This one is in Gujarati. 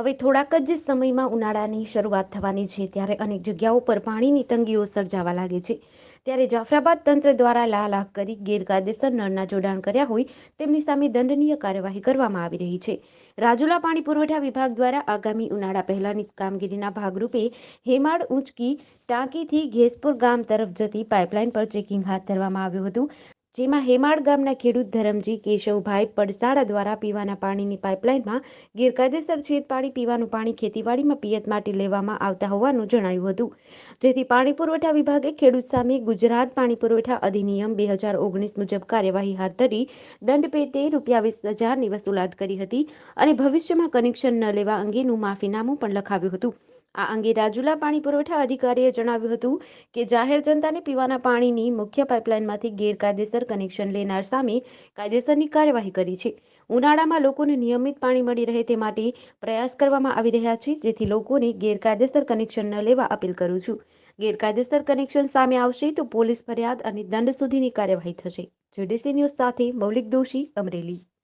હવે થોડાક જ સમયમાં ઉનાળાની શરૂઆત થવાની છે ત્યારે અનેક જગ્યાઓ પર પાણીની તંગીઓ સર્જાવા લાગે છે. ત્યારે જાફરાબાદ તંત્ર દ્વારા લાલ આંખ કરી ગેરકાયદેસર નળના જોડાણ કર્યા હોય તેમની સામે દંડનીય કાર્યવાહી કરવામાં આવી રહી છે. રાજુલા પાણી પુરવઠા વિભાગ દ્વારા આગામી ઉનાળા પહેલાની કામગીરીના ભાગરૂપે હેમાડ ઊંચકી ટાંકીથી ઘેસપુર ગામ તરફ જતી પાઇપલાઇન પર ચેકિંગ હાથ ધરવામાં આવ્યું હતું. જેમાં હેમાળ ગામના ખેડૂત ધરમજી, કેશવભાઈ પડસાળા દ્વારા પીવાના પાણીની પાઇપલાઇનમાં ગેરકાયદેસર છેદ પાડી પીવાનું પાણી ખેતીવાડીમાં પિયત માટે લેવામાં આવતા હોવાનું જણાયું હતું. જેથી પાણી પુરવઠા વિભાગે ખેડૂત સામે ગુજરાત પાણી પુરવઠા અધિનિયમ બે હજાર ઓગણીસ મુજબ કાર્યવાહી હાથ ધરી દંડ પેટે રૂપિયા વીસ હજારની વસૂલાત કરી હતી અને ભવિષ્યમાં કનેક્શન ન લેવા અંગેનું માફીનામું પણ લખાવ્યું હતું. આ અંગે રાજુલા પાણી પુરવઠા અધિકારીએ જણાવ્યું હતું કે જાહેર જનતાને પીવાના પાણીની મુખ્ય પાઇપલાઇનમાંથી ગેરકાયદેસર કનેક્શન લેનાર સામે કાયદેસરની કાર્યવાહી કરી છે. ઉનાળામાં લોકોને નિયમિત પાણી મળી રહે તે માટે પ્રયાસ કરવામાં આવી રહ્યા છે, જેથી લોકોને ગેરકાયદેસર કનેક્શન ન લેવા અપીલ કરું છું. ગેરકાયદેસર કનેક્શન સામે આવશે તો પોલીસ ફરિયાદ અને દંડ સુધીની કાર્યવાહી થશે. જેડીસી ન્યૂઝ સાથે મૌલિક દોશી અમરેલી.